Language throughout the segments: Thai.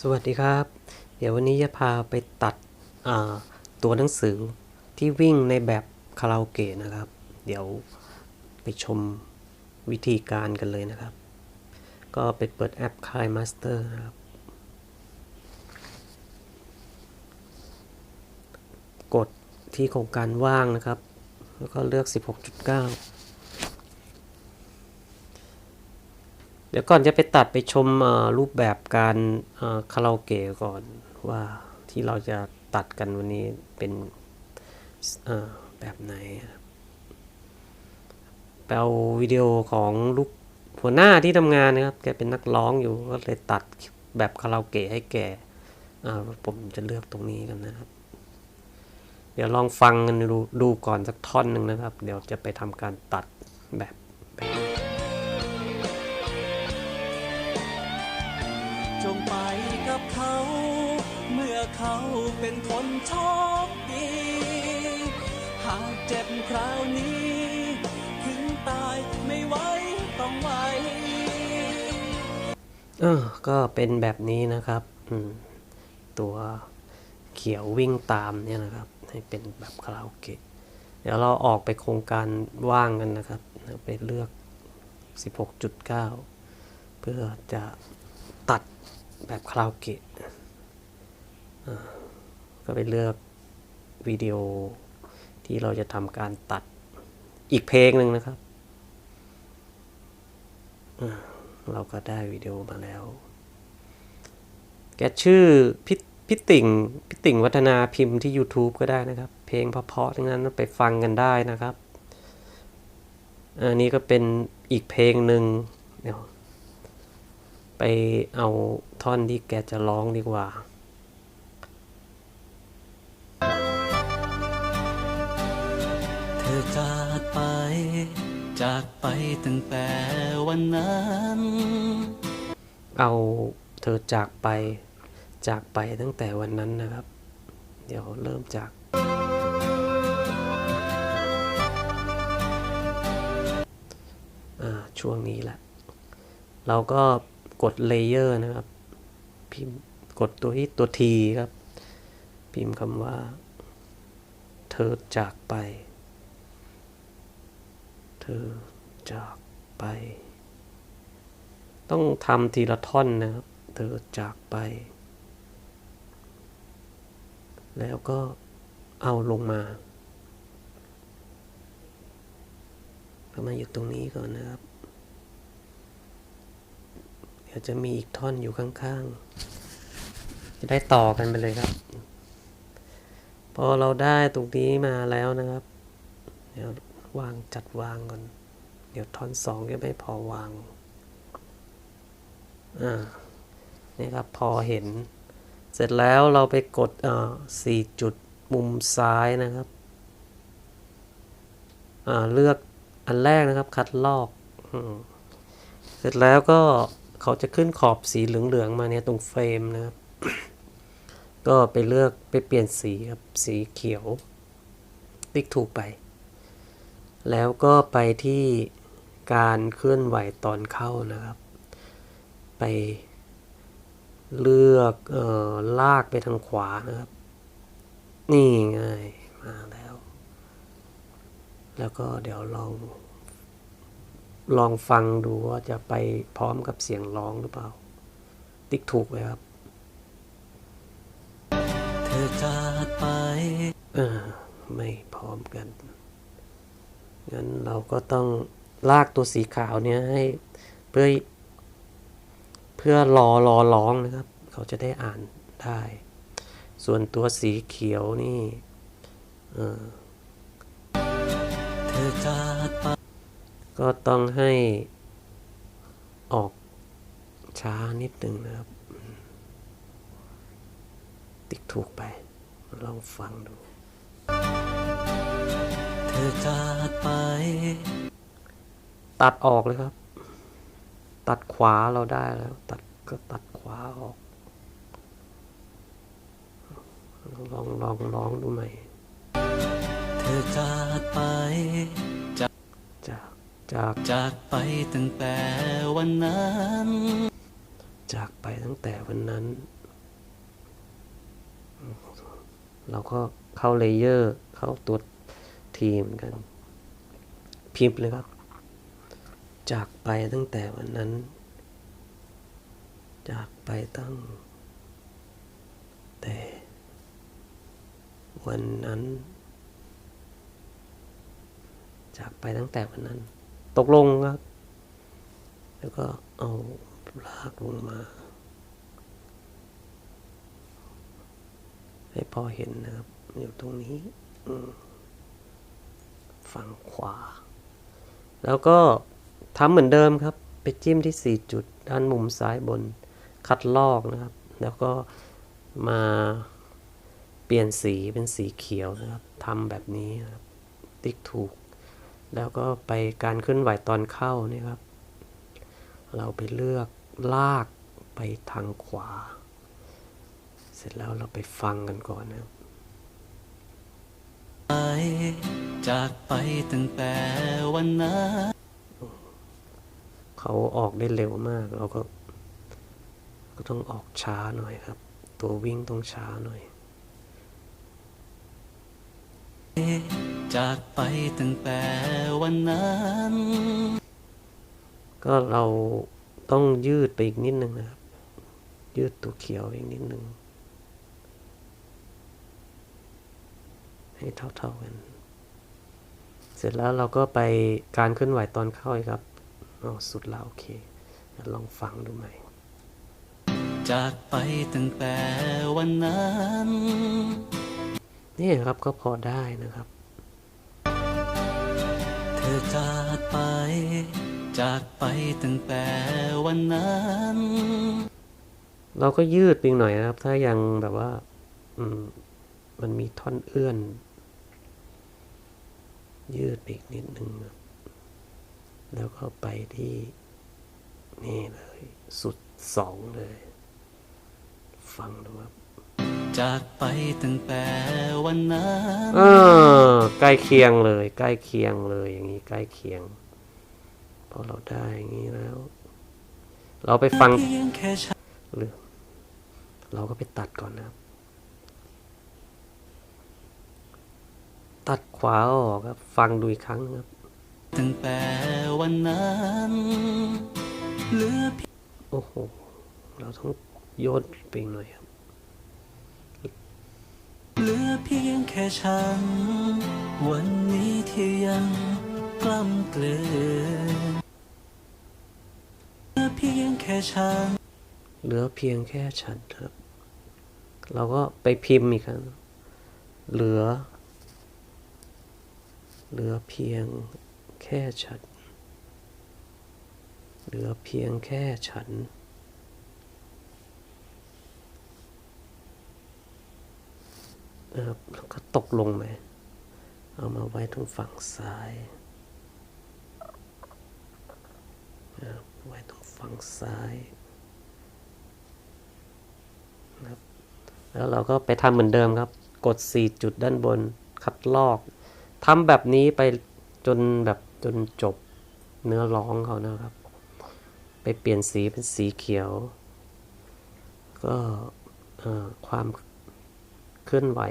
สวัสดีครับ เดี๋ยววันนี้จะพาไปตัดตัวหนังสือที่วิ่งในแบบคาราโอเกะนะครับ เดี๋ยวไปชมวิธีการกันเลยนะครับ ก็ไปเปิดแอปคายมาสเตอร์นะครับ กดที่โครงการว่างนะครับ แล้วก็เลือก 16.9 ดี๋ยวก่อนจะไปตัดไปชมรูปแบบการคาราโอเกะก่อนว่าที่เราจะตัดกันวันนี้เป็นแบบไหนครับไปเอาวิดีโอของลูกหัวหน้าที่ทำงานนะครับ แกเป็นนักร้องอยู่ก็เลยตัดแบบคาราโอเกะให้แกผมจะเลือกตรงนี้กันนะครับ เดี๋ยวลองฟังกันดูดูก่อนสักท่อนหนึ่งนะครับ เดี๋ยวจะไปทำการตัดแบบแบบ จงไปกับเขา เมื่อเขาเป็นคนโชคดี หากเจ็บคราวนี้ ถึงตายไม่ไหวต้องไหวเออก็เป็นแบบนี้นะครับ อืม ตัวเขียววิ่งตามเนี่ยนะครับ ให้เป็นแบบคาราโอเกะเดี๋ยวเราออกไปโครงการว่างกันนะครับ ไปเลือก 16.9 เพื่อจะตัด แบบคาราโอเกะก็ไปเลือกวิดีโอที่เราจะทำการตัดอีกเพลงหนึ่งนะครับ เราก็ได้วิดีโอมาแล้ว แกชื่อพิพิติ่งพิติ่งวัฒนาพิมพ์ที่ YouTube ก็ได้นะครับ เพลงเพราะๆทั้งนั้นไปฟังกันได้นะครับ อันนี้ก็เป็นอีกเพลงหนึ่งเดี๋ยวไปเอา ท่อนที่แกจะร้องดีกว่าเธอจากไป จากไปตั้งแต่วันนั้น เอาเธอจากไป จากไปตั้งแต่วันนั้นนะครับ เดี๋ยวเริ่มจากอ่าช่วงนี้แหละ เราก็กดเลเยอร์นะครับ พิมพ์กดตัวที่ตัวทีครับ พิมพ์คำว่า เธอจากไป เธอจากไป ต้องทำทีละท่อนนะครับ เธอจากไป แล้วก็เอาลงมาก็มาอยู่ตรงนี้ก่อนนะครับ ดี๋ยวจะมีอีกท่อนอยู่ข้างๆ จะได้ต่อกันไปเลยครับ พอเราได้ตรงนี้มาแล้วนะครับ เดี๋ยววางจัดวางก่อน เดี๋ยวท่อนสองจะไม่พอวาง อ่า นี่ครับพอเห็น เสร็จแล้วเราไปกดอ่าสี่จุดมุมซ้ายนะครับ อ่า เลือกอันแรกนะครับ คัดลอกอเสร็จแล้วก็ เขาจะขึ้นขอบสีเหลืองๆมาเนี่ยตรงเฟรมนะครับ ก็ไปเลือกไปเปลี่ยนสีครับสีเขียว ติ๊กถูกไป แล้วก็ไปที่การเคลื่อนไหวตอนเข้านะครับ ไปเลือกเอ่อลากไปทางขวานะครับ นี่ไงมาแล้ว แล้วก็เดี๋ยวลอง ลองฟังดูว่าจะไปพร้อมกับเสียงร้องหรือเปล่า ติ๊กถูกไหมครับ เธอจากไปเออไม่พร้อมกัน งั้นเราก็ต้องลากตัวสีขาวเนี้ยให้เพื่อเพื่อรอรอร้องนะครับ เขาจะได้อ่านได้ ส่วนตัวสีเขียวนี่ เออเธอจากไป ก็ต้องให้ออกช้านิดหนึ่งนะครับ ติ๊กถูกไป ลองฟังดู เธอจากไป ตัดออกเลยครับ ตัดขวาเราได้แล้ว ตัดก็ตัดขวาออก ลองลองลองดูใหม่ เธอจากไป จากจากจากจากไปตั้งแต่วันนั้น จากไปตั้งแต่วันนั้น เราก็เข้าเลเยอร์ เข้าตัวทีมอนกัน พิมพ์เลยครับ จากไปตั้งแต่วันนั้น จากไปตั้ง แต่ วันนั้น จากไปตั้งแต่วันนั้น ตกลงครับ แล้วก็เอาลากลงมา ให้พอเห็นนะครับ อยู่ตรงนี้ฝั่งขวา แล้วก็ทำเหมือนเดิมครับ ไปจิ้มที่ 4 จุด ด้านมุมซ้ายบน คัดลอกนะครับ แล้วก็มาเปลี่ยนสีเป็นสีเขียวนะครับทำแบบนี้ครับ ติ๊กถูก แล้วก็ไปการเคลื่อนไหวตอนเข้าเนี่ยครับ เราไปเลือกลากไปทางขวา เสร็จแล้วเราไปฟังกันก่อนนะครับไปจากไปตั้งแต่วันนั้นเขาออกได้เร็วมาก เราก็ ก็ต้องออกช้าหน่อยครับ ตัววิ่งต้องช้าหน่อย จากไปตั้งแต่วันนั้น ก็เราต้องยืดไปอีกนิดนึงนะครับ ยืดตัวเขียวอีกนิดนึง ให้เท่าๆกัน เสร็จแล้วเราก็ไปการเคลื่อนไหวตอนเข้าอีกครับเอาสุดแล้วโอเคเดี๋ยวลองฟังดูใหม่จากไปตั้งแต่วันนั้น นี่ครับก็พอได้นะครับเธอ จากไป จากไปตั้งแต่วันนั้น เราก็ยืดไปหน่อยนะครับ ถ้ายังแบบว่า อืม มันมีท่อนเอื้อน ยืดไปอีกนิดนึงแล้วก็ไปที่ นี่เลย สุดสองเลย ฟังดูครับ จากไปตั้งแต่วันนั้นเออใกล้เคียงเลย ใกล้เคียงเลยอย่างนี้ใกล้เคียง พอเราได้อย่างนี้แล้ว เราไปฟังเพียงแค่ฉันหรือเราก็ไปตัดก่อนนะครับ ตัดขวาออกครับ ฟังดูอีกครั้งนะครับ ตั้งแต่วันนั้นเหลือเพียงโอ้โห เราต้องโยนไปอีกหน่อยครับ เหลือเพียงแค่ฉัน วันนี้ที่ยังกล้ำเกลือนเหลือเพียงแค่ฉัน เหลือเพียงแค่ฉันครับ เราก็ไปพิมพ์อีกครั้งเหลือ เหลือเพียงแค่ฉัน เหลือเพียงแค่ฉัน นะครับแล้วก็ตกลงไหมเอามาไว้ตรงฝั่งซ้ายนะครับไว้ตรงฝั่งซ้ายนะครับแล้วเราก็ไปทำเหมือนเดิมครับ กด 4 จุดด้านบนคัดลอกทำแบบนี้ไปจนแบบจนจบเนื้อร้องเขานะครับ ไปเปลี่ยนสีเป็นสีเขียว ก็ความ ลื่อนไหว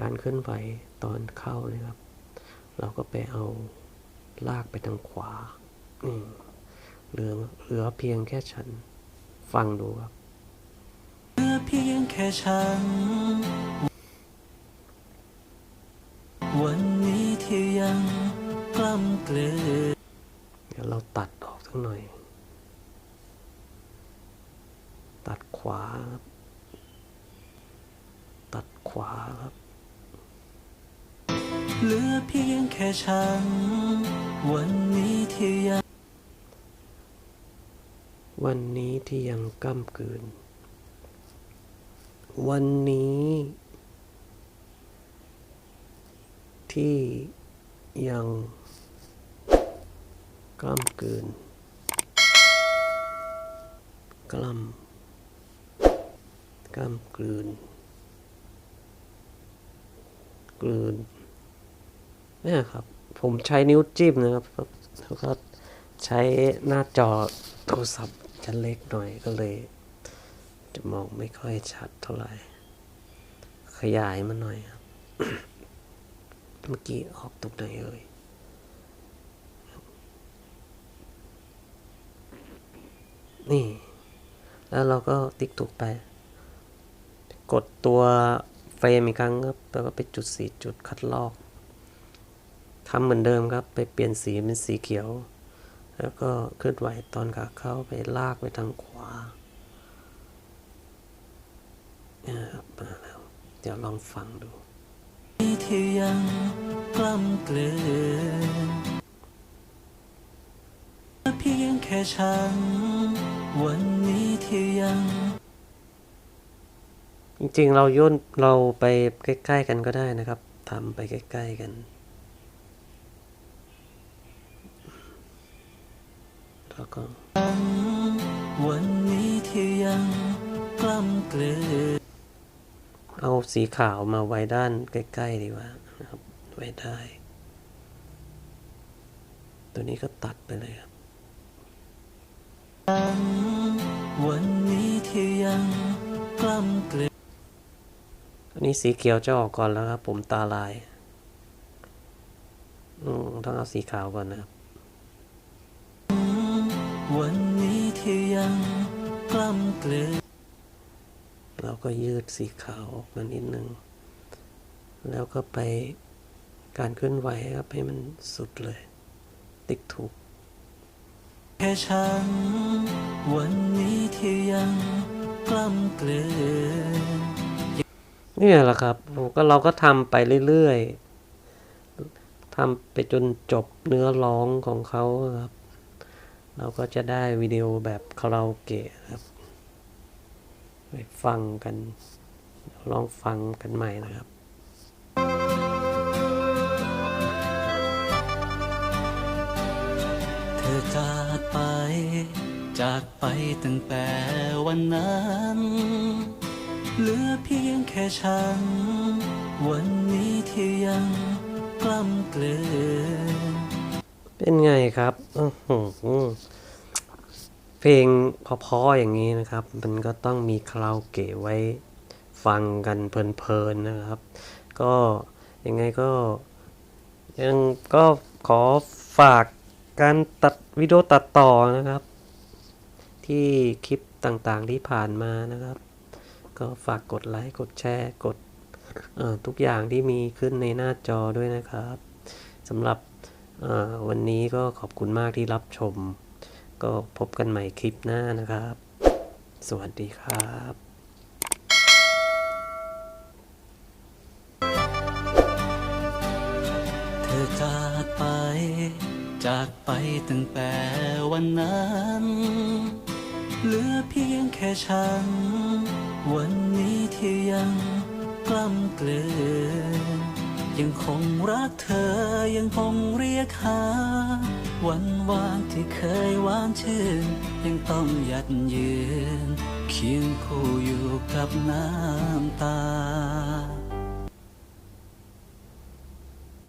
การเคลื่อนไหวตอนเข้านะครับ เราก็ไปเอาลากไปทางขวานี่เหลือเหลือเพียงแค่ฉัน ฟังดูครับเหลือเพียงแค่ฉัน วันนี้ที่ยังกล้ำเกลือนเดี๋ยวเราตัดออกสักหน่อย ตัดขวาครับ ตัดขวาครับ เห ลือเพียงแค่ฉัน วันนี้ที่ยัง วันนี้ที่ยังก้ำกืน วันนี้ ที่ยังก้ำกืนกล้ำก้ำกลืน กลืน เนี่ยครับ ผมใช้นิ้วจิ้มนะครับแล้วก็ใช้หน้าจอโทรศัพท์จะเล็กหน่อยก็เลย จะมองไม่ค่อยชัดเท่าไหร่ ขยายมันหน่อยครับ เมื่อกี้ออกตรงไหนเอ่ยนี่ แล้วเราก็ติ๊กถูกไป กดตัวเฟรมอีกครั้งครับ แล้วก็ไปจุดสีจุดคัดลอก ทำเหมือนเดิมครับ ไปเปลี่ยนสีเป็นสีเขียว แล้วก็เคลื่อนไหวตอนขาเข้าไปลากไปทางขวาเนี่ยครับมาแล้วเดี๋ยวลองฟังดูที่ยังกล้ำเกลือนเพียงแค่ฉัน วันนี้ที่ยังจริงๆ เราย่นเราไปใกล้ ๆ กันก็ได้นะครับทำไปใกล้ ๆ กัน แล้วก็ วันนี้ที่ยังกล้ำเกลือนเอาสีขาวมาไว้ด้านใกล้ๆดีกว่านะครับ ไว้ได้ ตัวนี้ก็ตัดไปเลยครับ วันนี้ที่ยังกล้ำเกลือนอันนี้สีเขียวจะออกก่อนแล้วครับ ผมตาลาย อืมต้องเอาสีขาวก่อนนะครับ วันนี้ที่ยังกล้ำเกลือนเราก็ยืดสีขาวออกมานิดนึง แล้วก็ไปการเคลื่อนไหวครับให้มันสุดเลย ติ๊กถูก แค่ฉัน วันนี้ที่ยังกล้ำเกลือนเนี่ยแหละครับผมก็เราก็ทำไปเรื่อยๆทำไปจนจบเนื้อร้องของเขาครับ เราก็จะได้วิดีโอแบบคาราโอเกะครับไปฟังกัน ลองฟังกันใหม่นะครับเธอจากไป จากไปตั้งแต่วันนั้นเหลือเพียงแค่ฉัน วันนี้ที่ยังกล้ำเกลือ เป็นไงครับเพลงเพอๆอย่างนี้นะครับ มันก็ต้องมีคาราโอเกะไว้ฟังกันเพลินๆนะครับ ก็ยังไงก็ยังก็ขอฝากการตัดวิดีโอตัดต่อนะครับ ที่คลิปต่างๆที่ผ่านมานะครับ ก็ฝากกดไลค์กดแชร์กดทุกอย่างที่มีขึ้นในหน้าจอด้วยนะครับสำหรับ วันนี้ก็ขอบคุณมากที่รับชม ก็พบกันใหม่คลิปหน้านะครับ สวัสดีครับเธอจากไป จากไปตั้งแต่วันนั้น เหลือเพียงแค่ฉัน วันนี้ที่ยังกล้ำเกลือน ยังคงรักเธอยังคงเรียกหา วันวานที่เคยหวานชื่น ยังต้องยัดยืน เคียงคู่อยู่กับน้ำตา